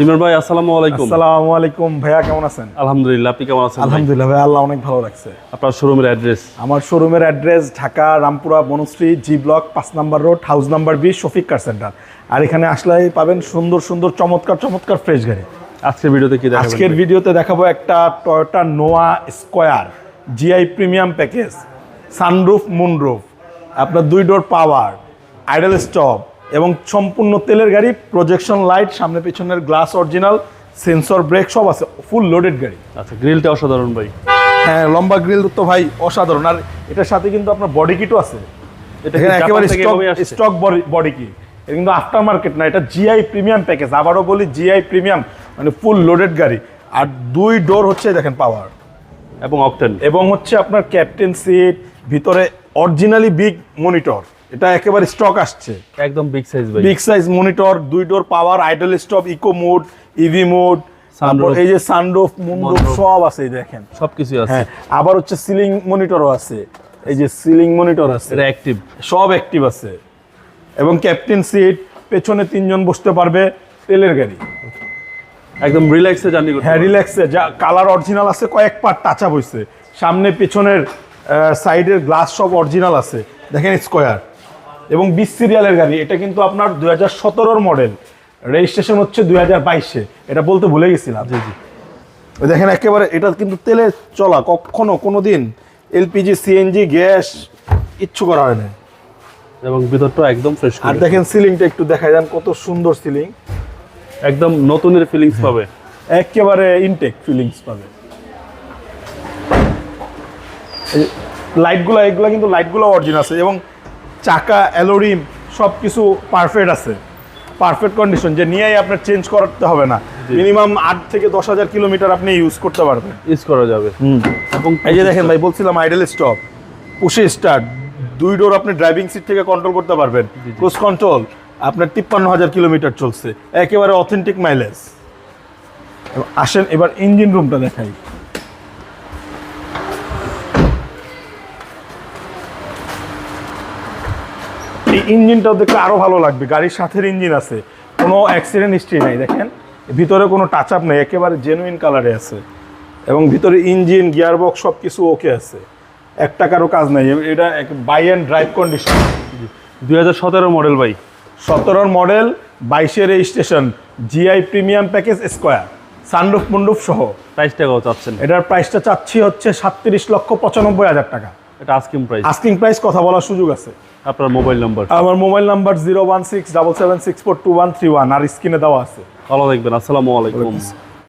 ইমরান ভাই আসসালামু আলাইকুম। আসসালামু আলাইকুম। ভাইয়া কেমন আছেন? আলহামদুলিল্লাহ আপনি কেমন আছেন আলহামদুলিল্লাহ ভাই আল্লাহ অনেক ভালো লাগছে আপনার শোরুমের অ্যাড্রেস আমার শোরুমের address Dhaka Rampura Banasree G block পাঁচ number road house number B Shafiq car centre আর এখানে আসলেই পাবেন সুন্দর সুন্দর চমৎকার চমৎকার ফ্রেশ গাড়ি। আজকের ভিডিওতে কি দেখাবেন আজকের ভিডিওতে দেখাবো একটা Toyota Noah Squire GI premium package sunroof moonroof আপনার দুই ডোর পাওয়ার আইডল স্টপ এবং সম্পূর্ণ তেলের গাড়ি প্রজেকশন লাইট সামনে পিছনের গ্লাস অরিজিনাল সেন্সর ব্রেক সব আছে ফুল লোডেড গাড়ি। আচ্ছা গ্রিলটা অসাধারণ ভাই। হ্যাঁ লম্বা গ্রিল তো ভাই অসাধারণ। আর এটার সাথে কিন্তু আপনার বডি কিটও আছে। এটা একেবারে স্টক স্টক বডি কি এটা কিন্তু আফটার মার্কেট না এটা জিআই প্রিমিয়াম প্যাকেজ আবারও বলি জিআই প্রিমিয়াম মানে ফুল লোডেড গাড়ি। আর দুই ডোর হচ্ছে দেখেন পাওয়ার এবং অকটেন এবং হচ্ছে আপনার ক্যাপ্টেন সিট ভিতরে অরিজিনালি বিগ মনিটর এটা একেবারে স্টক আসছে। একদম বিগ সাইজ ভাই বিগ সাইজ মনিটর দুই door power idle stop eco mode EV mode এই যে সানরুফ মুন্ডুফ। সব আছে দেখেন। সবকিছু আছে। হ্যাঁ আবার হচ্ছে সিলিং মনিটরও আছে। এই যে সিলিং মনিটর আছে। এটা অ্যাক্টিভ সব অ্যাক্টিভ আছে। এবং ক্যাপ্টেন সিট পেছনে তিনজন বসতে পারবে তেলের গাড়ি। একদম রিল্যাক্সে জার্নি করতে হ্যাঁ রিল্যাক্সে যা কালার অরিজিনাল আছে কয়েক পার্ট টাচ আপ হয়েছে সামনে পেছনের সাইডের গ্লাস সব অরিজিনাল আছে। দেখেন স্কোয়ার এবং বিশ সিরিয়ালের গাড়ি। এটা কিন্তু আপনার দুই হাজার সতেরোর মডেল রেজিস্ট্রেশন হচ্ছে দুই হাজার বাইশে। এটা বলতে ভুলে গেছিলাম। জি জি। দেখেন একেবারে এটা কিন্তু তেলে চলা কখনো কোনো দিন এলপিজি সিএনজি গ্যাস ইচ্ছু করা হয় না। এবং ভিতরটা একদম ফ্রেশ আর দেখেন সিলিংটা একটু দেখা যান কত সুন্দর সিলিং। একদম নতুনের ফিলিংস পাবে। একেবারে ইনটেক ফিলিংস পাবে। লাইটগুলো এগুলো কিন্তু লাইটগুলো অরিজিনাল আছে। এবং চাকা অ্যালোরিম সব কিছু পারফেক্ট আছে। পারফেক্ট কন্ডিশন যে নিয়েই আপনার চেঞ্জ করতে হবে না। মিনিমাম আট থেকে দশ হাজার কিলোমিটার আপনি ইউজ করতে পারবেন। ইউজ করা যাবে। এবং এই যে দেখেন ভাই বলছিলাম আইডল স্টপ পুশে স্টার্ট দুই ডোর আপনি ড্রাইভিং সিট থেকে কন্ট্রোল করতে পারবেন। ক্রুজ কন্ট্রোল আপনার তিপ্পান্ন হাজার কিলোমিটার চলছে। একেবারে অথেন্টিক মাইলেজ আসেন এবার ইঞ্জিন রুমটা দেখাই। ইঞ্জিনটাও দেখলে আরও ভালো লাগবে। গাড়ির সাথে ইঞ্জিন আছে। কোনো অ্যাক্সিডেন্ট হিস্ট্রি নাই দেখেন? ভিতরে কোনো টাচ আপ নেই একেবারে জেনুইন কালারে আছে। এবং ভিতরে ইঞ্জিন গিয়ারবক্স সব কিছু ওকে আছে। এক টাকারও কাজ নাই। এটা এক বাই অ্যান্ড ড্রাইভ কন্ডিশন দুই হাজার সতেরো মডেল ভাই। সতেরোর মডেল বাইশের এই registration GI premium package Squire sunroof moonroof সহ। প্রাইস টাকাও চাচ্ছেন। এটার প্রাইসটা চাচ্ছি হচ্ছে সাতত্রিশ লক্ষ পঁচানব্বই হাজার টাকা। এটা আস্কিং প্রাইস আস্কিং প্রাইস কথা বলার সুযোগ আছে। আপনার মোবাইল নাম্বার আমার mobile number zero one six double seven six four two one three one আর স্ক্রিনে দেওয়া আছে। ভালো দেখবেন আসসালামু আলাইকুম।